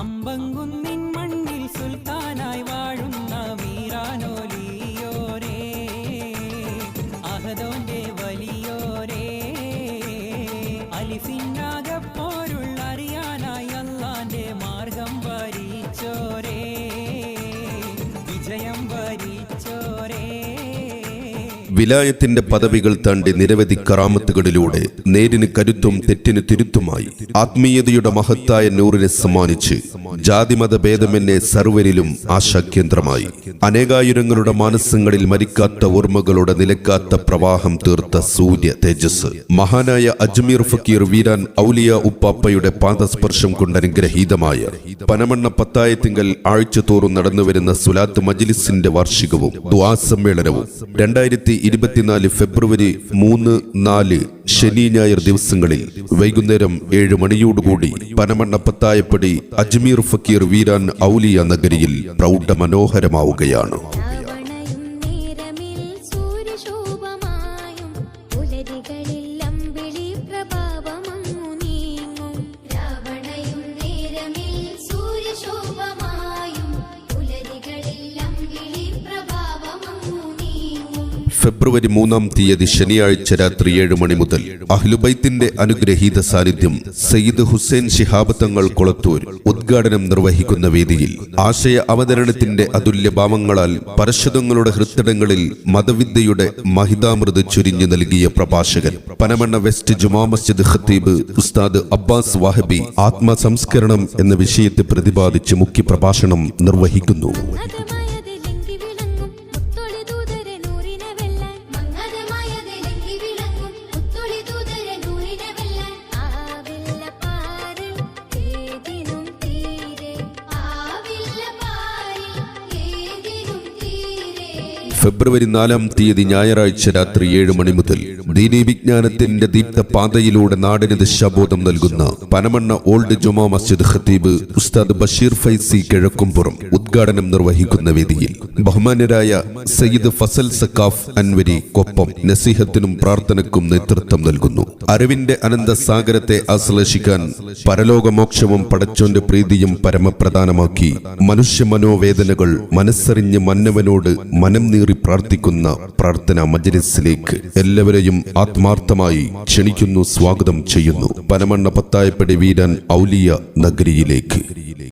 അമ്പങ്കുന്നിൻ മണ്ണിൽ സുൽത്താനായി വിലായത്തിന്റെ പദവികൾ താണ്ടി നിരവധി കറാമത്തുകളിലൂടെ നേരിന് കരുത്തും തെറ്റിന് തിരുത്തുമായി ആത്മീയതയുടെ മഹത്തായ നൂറിനെ സമ്മാനിച്ച് ജാതിമത ഭേദമെന്നെ സർവരിലും ആശാകേന്ദ്രമായി. അനേകായിരങ്ങളുടെ മാനസങ്ങളിൽ മരിക്കാത്ത ഓർമ്മകളുടെ നിലക്കാത്ത പ്രവാഹം തീർത്ത സൂര്യ തേജസ്. മഹാനായ അജ്മീർ ഫക്കീർ വീരാൻ ഔലിയ ഉപ്പാപ്പയുടെ പാദസ്പർശം കൊണ്ട് അനുഗ്രഹീതമായ പനമണ്ണ പത്തായത്തിങ്കൽ ആഴ്ചതോറും നടന്നുവരുന്ന സുലാത്ത് മജ്ലിസിന്റെ വാർഷികവും ദ്വാ സമ്മേളനവും രണ്ടായിരത്തി ഇരുപത്തിനാല് ഫെബ്രുവരി മൂന്ന് നാല് ശനി ഞായർ ദിവസങ്ങളിൽ വൈകുന്നേരം ഏഴ് മണിയോടുകൂടി പനമണ്ണ പത്തായപ്പടി അജ്മീർ ഫക്കീർ വീരാൻ ഔലിയ നഗരിയിൽ പ്രൗഢ മനോഹരമാവുകയാണ് സൂര്യശോഭമായും പുലരികളിൽ ഫെബ്രുവരി മൂന്നാം തീയതി ശനിയാഴ്ച രാത്രി ഏഴ് മണി മുതൽ അഹ്ലുബൈത്തിന്റെ അനുഗ്രഹീത സാന്നിധ്യം സയ്യിദ് ഹുസൈൻ ശിഹാബ് തങ്ങൾ കൊളത്തൂർ ഉദ്ഘാടനം നിർവഹിക്കുന്ന വേദിയിൽ ആശയ അവതരണത്തിന്റെ അതുല്യ ഭാവങ്ങളാൽ പരശുതങ്ങളുടെ ഹൃത്തടങ്ങളിൽ മതവിദ്യയുടെ മഹിതാമൃത് ചുരിഞ്ഞു നൽകിയ പ്രഭാഷകൻ പനമണ്ണ വെസ്റ്റ് ജുമാ മസ്ജിദ് ഖത്തീബ് ഉസ്താദ് അബ്ബാസ് വാഹബി ആത്മസംസ്കരണം എന്ന വിഷയത്തെ പ്രതിപാദിച്ച് മുഖ്യപ്രഭാഷണം നിർവഹിക്കുന്നു. ഫെബ്രുവരി നാലാം തീയതി ഞായറാഴ്ച രാത്രി ഏഴ് മണി മുതൽ ദീനി വിജ്ഞാനത്തിന്റെ ദീപ്ത പാതയിലൂടെ നാടിന് ദിശാബോധം നൽകുന്ന പനമണ്ണ ഓൾഡ് ജുമാ മസ്ജിദ് ഖത്തീബ് ഉസ്താദ് ബഷീർ ഫൈസി കിഴക്കുംപുറം ഉദ്ഘാടനം നിർവഹിക്കുന്ന വേദിയിൽ ബഹുമാനരായ സയ്യിദ് ഫസൽ സക്കാഫ് അൻവരി കൊപ്പം നസീഹത്തിനും പ്രാർത്ഥനക്കും നേതൃത്വം നൽകുന്നു. അറിവിന്റെ അനന്ത സാഗരത്തെ ആശ്ലേഷിക്കാൻ പരലോകമോക്ഷവും പടച്ചോന്റെ പ്രീതിയും പരമപ്രധാനമാക്കി മനുഷ്യ മനോവേദനകൾ മനസ്സറിഞ്ഞ് മന്നവനോട് മനം നീറി പ്രാർത്ഥിക്കുന്ന പ്രാർത്ഥന മജ്ലിസിലേക്ക് എല്ലാവരെയും ആത്മാർത്ഥമായി ക്ഷണിക്കുന്നു സ്വാഗതം ചെയ്യുന്നു. പനമണ്ണ പത്തായപ്പടി വീരൻ ഔലിയ നഗരിയിലേക്ക്.